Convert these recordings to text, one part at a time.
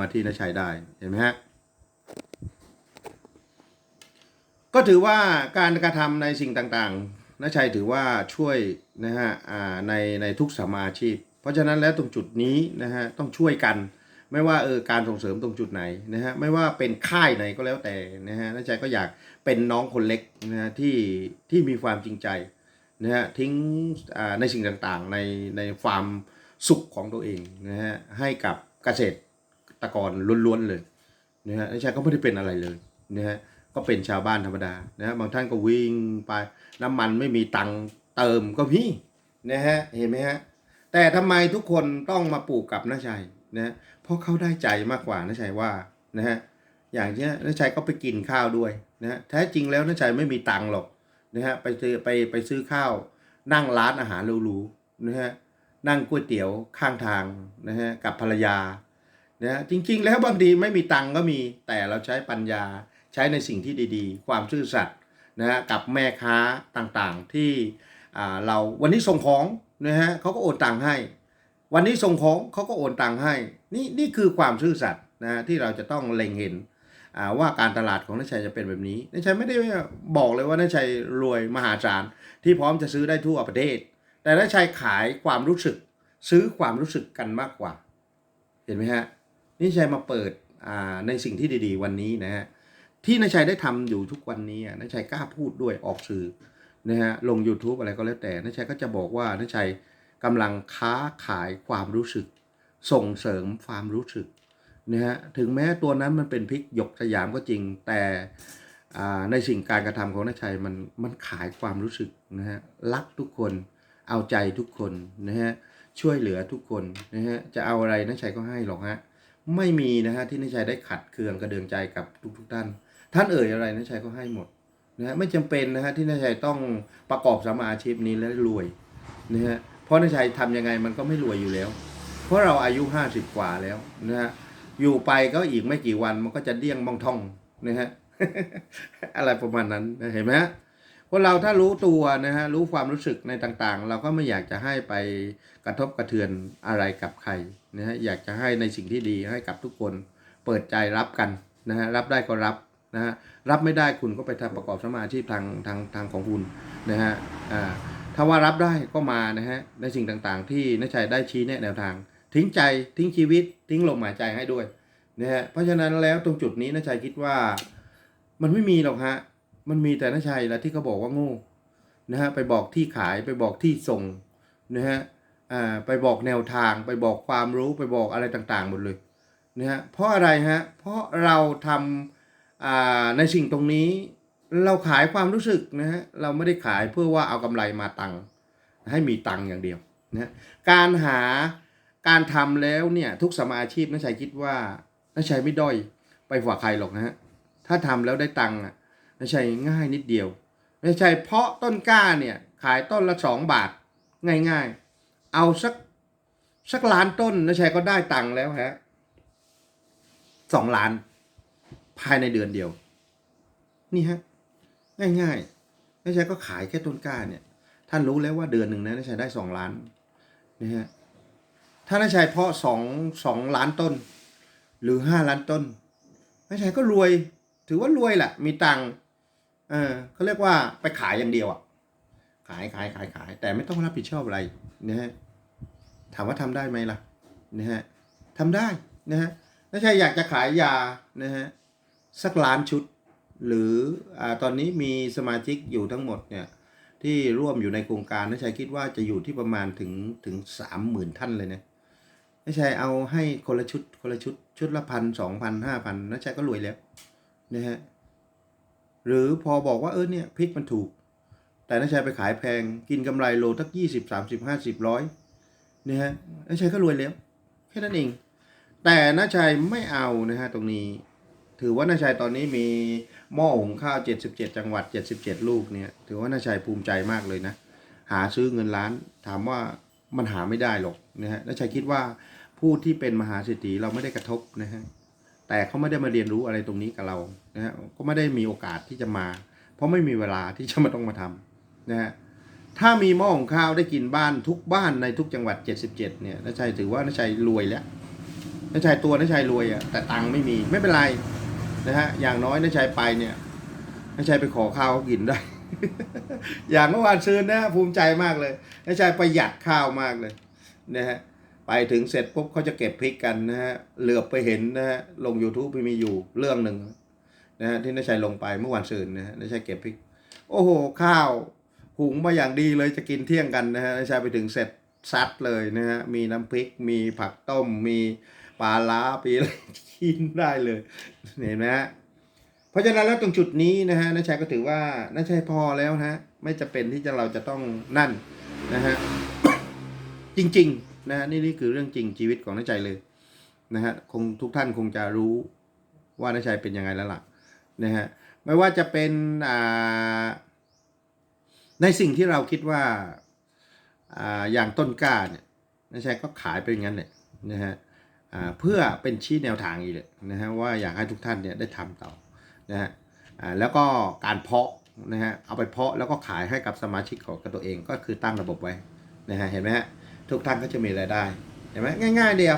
มาที่นชัยได้เห็นไหมฮะก็ถือว่าการกระทำในสิ่งต่างๆนชัยถือว่าช่วยนะฮะอ่าในในทุกสมาอาชีพ เพราะฉะนั้นแล้วตรงจุดนี้นะฮะต้องช่วยกันไม่ว่าเออการส่งเสริมตรงจุดไหนนะฮะไม่ว่าเป็นค่ายไหนก็แล้วแต่นะฮะนชัยก็อยากเป็นน้องคนเล็กนะฮะที่ที่มีความจริงใจนะฮะทิ้งอ่าในสิ่งต่างๆในในความสุขของตัวเองนะฮะให้กับเกษตระกรล้วนๆเลยนะฮะนชัยก็ไม่ได้เป็นอะไรเลยนะฮะก็เป็นชาวบ้านธรรมดานะฮะบางท่านก็วิ่งไปน้ำมันไม่มีตังเติมก็มีนะฮะเห็นไหมฮะแต่ทำไมทุกคนต้องมาปลูกกับน้าชัยนะเพราะเขาได้ใจมากกว่าน้าชัยว่านะฮะอย่างเช่นน้าชัยก็ไปกินข้าวด้วยนะฮะแท้จริงแล้วน้าชัยไม่มีตังหรอกนะฮะไปซื้อไปไปซื้อข้าว นั่งร้านอาหารหรูๆนะฮะนั่งก๋วยเตี๋ยวข้างทางนะฮะกับภรรยา นะจริงๆ แล้วบางทีไม่มีตังก็มี แต่เราใช้ปัญญาใช้ในสิ่งที่ดีๆ ความซื่อสัตย์นะฮะกับแม่ค้าต่างๆที่เราวันนี้ส่งของนะฮะเขาก็โอนตังค์ให้ วันนี้ส่งของเขาก็โอนตังค์ให้นี่นี่คือความซื่อสัตย์นะฮะที่เราจะต้องเล็งเห็นว่าการตลาดของนายชัยจะเป็นแบบนี้นายชัยไม่ได้บอกเลยว่านายชัยรวยมหาศาลที่พร้อมจะซื้อได้ทั่วประเทศ แต่นายชัยขายความรู้สึกซื้อความรู้สึกกันมากกว่า เห็นไหมฮะ นี่ชัยมาเปิดในสิ่งที่ดีๆ วันนี้นะฮะที่นายชัยได้ทำอยู่ทุกวันนี้นายชัยกล้าพูดด้วยออกสื่อนะฮะลง YouTube อะไรก็แล้วแต่นายชัยก็จะบอกว่านายชัยกำลังค้าขายความรู้สึก ส่งเสริมความรู้สึกนะฮะถึงแม้ตัวนั้นมันเป็นพริกหยกสยามก็จริง แต่ในสิ่งการกระทำของนายชัยมันมันขายความรู้สึกนะฮะรักทุกคนเอาใจทุกคนนะฮะช่วยเหลือทุกคนนะฮะจะเอาอะไรนายชัยก็ให้หรอกฮะ ไม่มีนะฮะที่นายชัยได้ขัดเคืองกระเดืองใจกับทุกๆท่าน ท่านเอ่ยอะไรนะชัยก็ให้หมดนะฮะไม่จำเป็นนะฮะที่นายชัยต้องประกอบสมมาอาชีพนี้แล้วรวยนะฮะเพราะนายชัยทำยังไงมันก็ไม่รวยอยู่แล้ว เพราะเราอายุห้าสิบกว่าแล้วนะฮะอยู่ไปก็อีกไม่กี่วันมันก็จะเดี้ยงมองท่องนะฮะอะไรประมาณนั้นเห็นไหมฮะ คนเราถ้ารู้ตัวนะฮะรู้ความรู้สึกในต่างๆ เราก็ไม่อยากจะให้ไปกระทบกระเทือนอะไรกับใครนะฮะอยากจะให้ในสิ่งที่ดีให้กับทุกคนเปิดใจรับกันนะฮะรับได้ก็รับนะฮะรับไม่ได้คุณก็ไปทำประกอบสมาอาชีพทางทางทางของคุณนะฮะอ่าถ้าว่ารับได้ก็มานะฮะในสิ่งต่างๆ ที่นายชัยได้ชี้แนะแนวทาง ทิ้งใจทิ้งชีวิต ทิ้งลมหายใจให้ด้วยนะฮะเพราะฉะนั้นแล้วตรงจุดนี้นายชัยคิดว่ามันไม่มีหรอกฮะ มันมีแต่นาชัยแหละที่เขาบอกว่าโง่นะฮะไปบอกที่ขายไปบอกที่ส่งนะฮะอ่าไปบอกแนวทาง ไปบอกความรู้ไปบอกอะไรต่างๆหมดเลยนะฮะเพราะอะไรฮะเพราะเราทำอ่าในสิ่งตรงนี้ เราขายความรู้สึกนะฮะเราไม่ได้ขายเพื่อว่าเอากำไรมาตังค์ให้มีตังค์อย่างเดียวนะะการหาการทำแล้วเนี่ยทุกสมมาอาชีพนักชัยคิดว่านักชัยไม่ด้อยไปกว่าใครหรอกนะฮะถ้าทำแล้วได้ตังค์อะ นักชัยง่ายนิดเดียวนักชัยเพาะต้นกล้าเนี่ยขายต้นละสองบาทง่ายๆ เอาสักสักล้านต้นนักชัยก็ได้ตังค์แล้วฮะสองล้าน ภายในเดือนเดียว นี่ฮะ ง่ายๆนายชัยก็ขายแค่ต้นกล้าเนี่ย ท่านรู้แล้วว่าเดือนหนึ่งนะนายชัยได้สองล้านนะฮะถ้านายชัยเพาะสองสองล้านต้น หรือห้าล้านต้นนายชัยก็รวย ถือว่ารวยแหละมีตังค์ เออเขาเรียกว่าไปขายอย่างเดียวอะ ขายขายขายขาย แต่ไม่ต้องรับผิดชอบอะไรนะฮะถามว่าทำได้ไหมล่ะนะฮะทำได้นะฮะถ้าใช่อยากจะขายยานะฮะสักล้านชุด หรืออาตอนนี้มีสมาชิกอยู่ทั้งหมดเนี่ยที่ร่วมอยู่ในโครงการนะชัยคิดว่าจะอยู่ที่ประมาณถึงถึงสามหมื่นท่านเลยนะนะชัยเอาให้คนละชุดคนละชุดชุดละพันสองพันห้าพันนะชัยก็รวยแล้วนะฮะ หรือพอบอกว่าเออเนี่ยพริกมันถูก แต่นะชัยไปขายแพงกินกำไรโลทักยี่สิบสามสิบห้าสิบร้อยเนะฮะนะชัยก็รวยแล้วแค่นั้นเอง แต่น้าชัยไม่เอานะฮะตรงนี้ ถือว่าน้าชัยตอนนี้มีหม้อหุงข้าว77จังหวัด77ลูกเนี่ยถือว่าน้าชัยภูมิใจมากเลยนะ หาซื้อเงินล้านถามว่ามันหาไม่ได้หรอกนะฮะน้าชัยคิดว่าผู้ที่เป็นมหาเศรษฐีเราไม่ได้กระทบนะฮะ แต่เขาไม่ได้มาเรียนรู้อะไรตรงนี้กับเรานะฮะก็ไม่ได้มีโอกาสที่จะมา เพราะไม่มีเวลาที่จะมาต้องมาทำนะฮะถ้ามีหม้อหุงข้าวได้กินบ้านทุกบ้านในทุกจังหวัด 77 เนี่ยน้าชัยถือว่าน้าชัยรวยแล้วนายชายตัวนายชายรวยอะแต่ตังค์ไม่มีไม่เป็นไรนะฮะอย่างน้อยนายชายไปเนี่ยนายชายไปขอข้าวเขากินได้ อย่างเมื่อวานซื้อนะภูมิใจมากเลยนายชายประหยัดข้าวมากเลยนะฮะ ไปถึงเสร็จปุ๊บเขาจะเก็บพริกกันนะฮะเหลือบไปเห็นนะฮะลง YouTube มีอยู่เรื่องหนึ่งนะฮะที่นายชายลงไปเมื่อวานซืนนะฮะนายชายเก็บพริก โอ้โห ข้าวหุงมาอย่างดีเลยจะกินเที่ยงกันนะฮะนายชายไปถึงเสร็จซัดเลยนะฮะมีน้ำพริก มีผักต้ม มีปลาล้าปีอะไรกินได้เลยเห็นไหมฮะเพราะฉะนั้นแล้วตรงจุดนี้นะฮะนายชายก็ถือว่านาชัยพอแล้วนะฮะไม่จะเป็นที่จะเราจะต้องนั่นนะฮะจริง ๆ นะฮะนี่นี่คือเรื่องจริงชีวิตของนาชัยเลยนะฮะคงทุกท่านคงจะรู้ว่านาชัยเป็นยังไงแล้วล่ะนะฮะไม่ว่าจะเป็นอ่าในสิ่งที่เราคิดว่าอ่าอย่างต้นกล้าเนี่ยนะชัยก็ขายไปอย่างนั้นเนี่ยนะฮะอ่าเพื่อเป็นชี้แนวทางอีกเลยนะฮะว่าอยากให้ทุกท่านเนี่ยได้ทำต่อนะฮะอ่าแล้วก็การเพาะนะฮะเอาไปเพาะแล้วก็ขายให้กับสมาชิกของตัวเองก็คือตั้งระบบไว้นะฮะเห็นไหมฮะ ทุกท่านก็จะมีรายได้เห็นไหมง่าย ๆ เดียว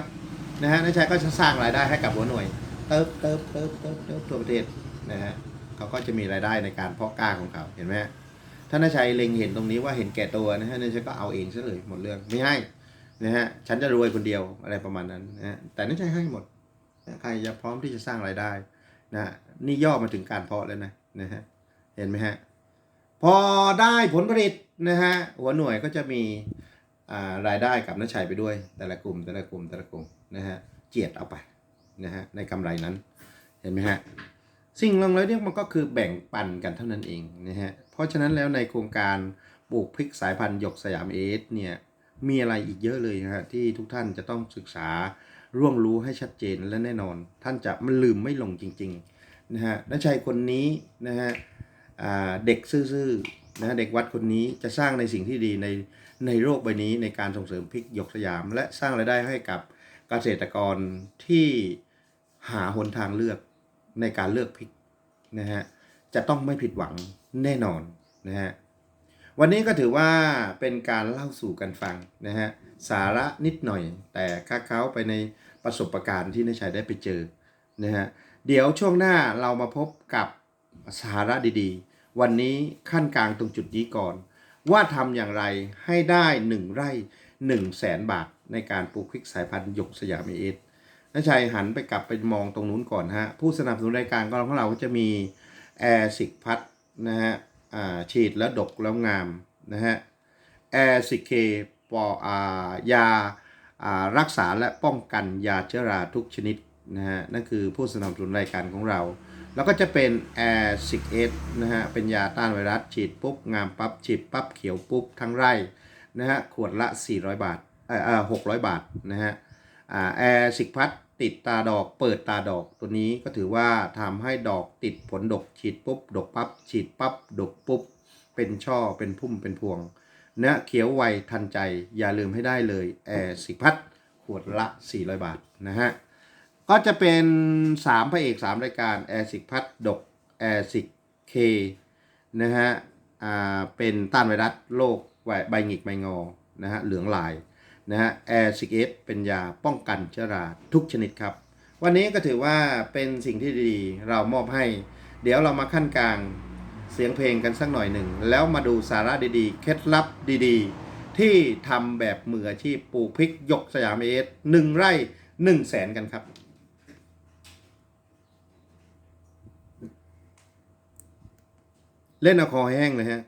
นะฮะนายชัยก็จะสร้างรายได้ให้กับหัวหน่วยเติบเติบเติบเติบเติบทั่วประเทศนะฮะเขาก็จะมีรายได้ในการเพาะกล้าของเขาเห็นไหมถ้านาชัยเล็งเห็นตรงนี้ว่าเห็นแก่ตัวนะฮะนาชัยก็เอาเองซะเลยหมดเรื่องไม่ให้นะฮะฉันจะรวยคนเดียวอะไรประมาณนั้นนะฮะแต่นาชัยให้หมดใครจะพร้อมที่จะสร้างรายได้นะฮะนี่ย่อมาถึงการเพาะแล้วนะนะฮะเห็นไหมฮะพอได้ผลผลิตนะฮะหัวหน่วยก็จะมี รายได้กับนายชัยไปด้วย แต่ละกลุ่มแต่ละกลุ่มแต่ละกลุ่มนะฮะเจียดเอาไปนะฮะในกำไรนั้นเห็นไหมฮะสิ่งลงเลยเนี่ยมันก็คือแบ่งปันกันเท่านั้นเองนะฮะเพราะฉะนั้นแล้วในโครงการปลูกพริกสายพันธุ์หยกสยามเอสเนี่ยมีอะไรอีกเยอะเลยนะฮะที่ทุกท่านจะต้องศึกษาร่วงรู้ให้ชัดเจนและแน่นอน ท่านจะมันลืมไม่ลงจริงๆนะฮะนักชัยคนนี้นะฮะเด็กซื่อๆนะฮะเด็กวัดคนนี้จะสร้างในสิ่งที่ดีใน ในโลกใบนี้ในการส่งเสริมพริกหยกสยาม และสร้างรายได้ให้กับเกษตรกรที่หาหนทางเลือกในการเลือกพริกนะฮะจะต้องไม่ผิดหวังแน่นอนนะฮะวันนี้ก็ถือว่าเป็นการเล่าสู่กันฟังนะฮะสาระนิดหน่อย แต่ค้าเขาไปในประสบการณ์ที่นายชัยได้ไปเจอนะฮะเดี๋ยวช่วงหน้าเรามาพบกับสาระดีๆ วันนี้ขั้นกลางตรงจุดนี้ก่อน ว่าทำอย่างไรให้ได้ 1 ไร่ 1 0 0 0 0แสนบาทในการปลูกพริกสายพันธุ์หยกสยามเอสน้าชัยหันไปกลับไปมองตรงนู้นก่อนฮะ ผู้สนับสนุนรายการของเราก็จะมีแอร์สิกพัดนะฮะอ่าฉีดแล้วดกแล้วงามนะฮะแอร์สิกเคปออายาอ่ารักษาและป้องกันยาเชื้อราทุกชนิดนะฮะนั่นคือผู้สนับสนุนรายการของเรา แล้วก็จะเป็น Air 6 S นะฮะ เป็นยาต้านไวรัสฉีดปุ๊บ งามปั๊บฉีดปั๊บเขียวปุ๊บ ทั้งไร่นะฮะ ขวดละ 400 บาท เอ่อเอ่อ600บาทนะฮะ อ่าแอร์สิกพัดติดตาดอก เปิดตาดอกตัวนี้ก็ถือว่าทำให้ดอกติดผลดกฉีดปุ๊บ ดกปั๊บฉีดปั๊บ ดกปุ๊บ เป็นช่อเป็นพุ่มเป็นพวงเนื้อเขียวไวทันใจอย่าลืมให้ได้เลยแอร์สิกพัดขวดละ 400 บาทนะฮะ ก็จะเป็น 3 พระเอก 3 รายการแอร์สิกพัดดกแอร์สิกเคนะฮะอ่าเป็นต้านไวรัสโรคใบหงิกใบงอนะฮะเหลืองลายนะฮะแอร์ซิกเอสเป็นยาป้องกันเชื้อราทุกชนิดครับ วันนี้ก็ถือว่าเป็นสิ่งที่ดีเรามอบให้ เดี๋ยวเรามาขั้นกลางเสียงเพลงกันสักหน่อยหนึ่ง แล้วมาดูสาระดีๆ เคล็ดลับดีๆ ที่ทำแบบมืออาชีพปลูกพริกยกสยามเอสหนึ่งไร่หนึ่งแสนกันครับ เล่นเอาคอแห้งเลยฮะ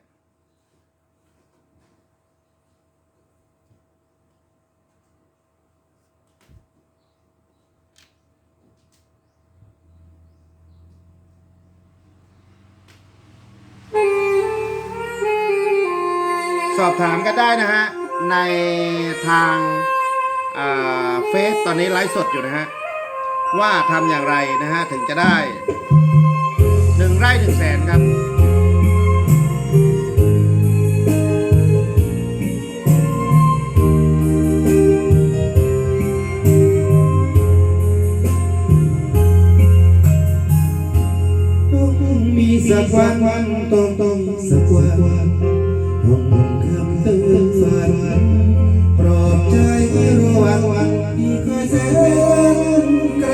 สอบถามกันได้นะฮะ ในทางเฟซตอนนี้ไลฟ์สดอยู่นะฮะ ว่าทำอย่างไรนะฮะ ถึงจะได้หนึ่งไร่หนึ่งแสนครับ มีสักวันวันต้องต้องสักวันต้องคำเตือนฝันปลอบใจระหว่างวันที่เคยแสนไกล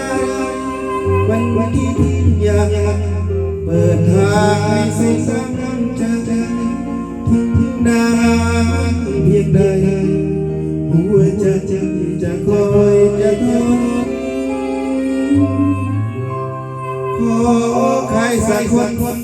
วันวันที่ทิ้งอยากเปิดทางให้สุขสันต์ใจทิ้งนานเพียงใดหัวใจจะคอยจะทนขอใครสักคน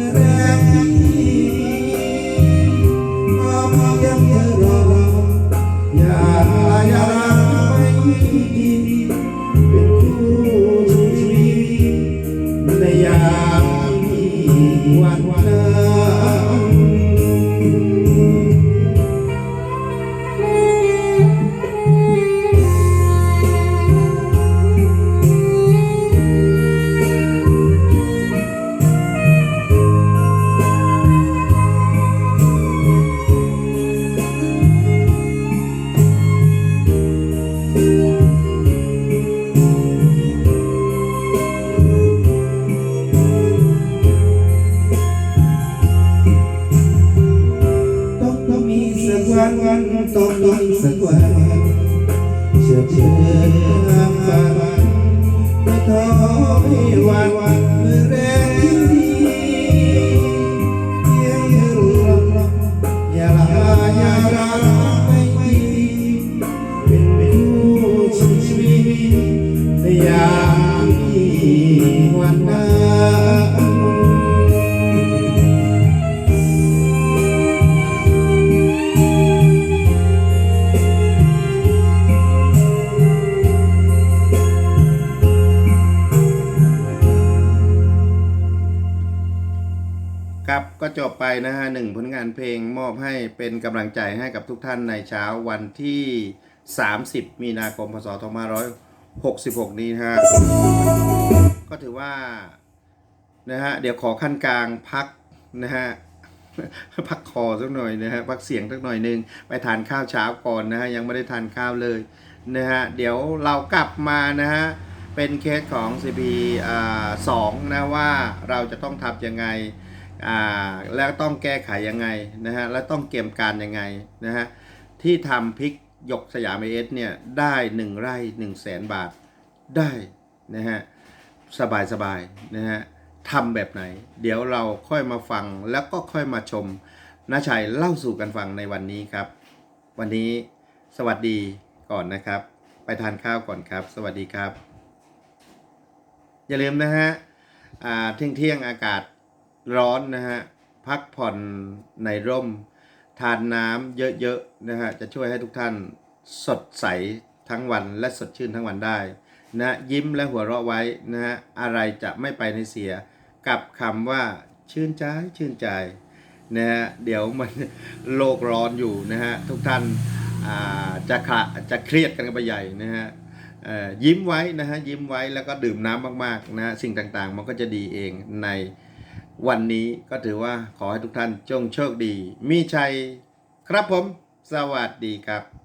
ชื่อเชื่อทางฝันไม่ท้อไม่หวั่นหวันเมื่อแรง ไปนะฮะหนึ่งผลงานเพลงมอบให้เป็นกำลังใจให้กับทุกท่านในเช้าวันที่ 30 มีนาคมพศ2566 นี้นะฮะก็ถือว่านะฮะเดี๋ยวขอขั้นกลางพักนะฮะพักคอสักหน่อยนะฮะพักเสียงสักหน่อยนึงไปทานข้าวเช้าก่อนนะฮะยังไม่ได้ทานข้าวเลยนะฮะเดี๋ยวเรากลับมานะฮะเป็นเคสของ CP อ่าสองนะว่าเราจะต้องทำยังไง อ่าแล้วต้องแก้ไขยังไงนะฮะแล้วต้องเตรียมการยังไงนะฮะที่ทำพริกยกสยามเอสเนี่ยได้ 1 ไร่1 0 0 0 0 0บาทได้นะฮะสบายสบายๆนะฮะทำแบบไหน เดี๋ยวเราค่อยมาฟังแล้วก็ค่อยมาชมน้าชัยเล่าสู่กันฟังในวันนี้ครับ วันนี้สวัสดีก่อนนะครับ ไปทานข้าวก่อนครับ สวัสดีครับ อย่าลืมนะฮะเที่ยงเที่ยงๆอากาศ ร้อนนะฮะพักผ่อนในร่ม ทานน้ำเยอะๆนะฮะจะช่วยให้ทุกท่านสดใสทั้งวันและสดชื่นทั้งวันได้นะยิ้มและหัวเราะไว้นะฮะอะไรจะไม่ไปในเสียกับคำว่าชื่นใจชื่นใจนะฮะเดี๋ยวมันโลกร้อนอยู่นะฮะทุกท่านอ่าจะขะจะเครียดกันไปใหญ่นะฮะยิ้มไว้นะฮะยิ้มไว้แล้วก็ดื่มน้ำมากๆนะฮะสิ่งต่างๆ มันก็จะดีเองใน วันนี้ก็ถือว่าขอให้ทุกท่านจงโชคดี มีชัย ครับผม สวัสดีครับ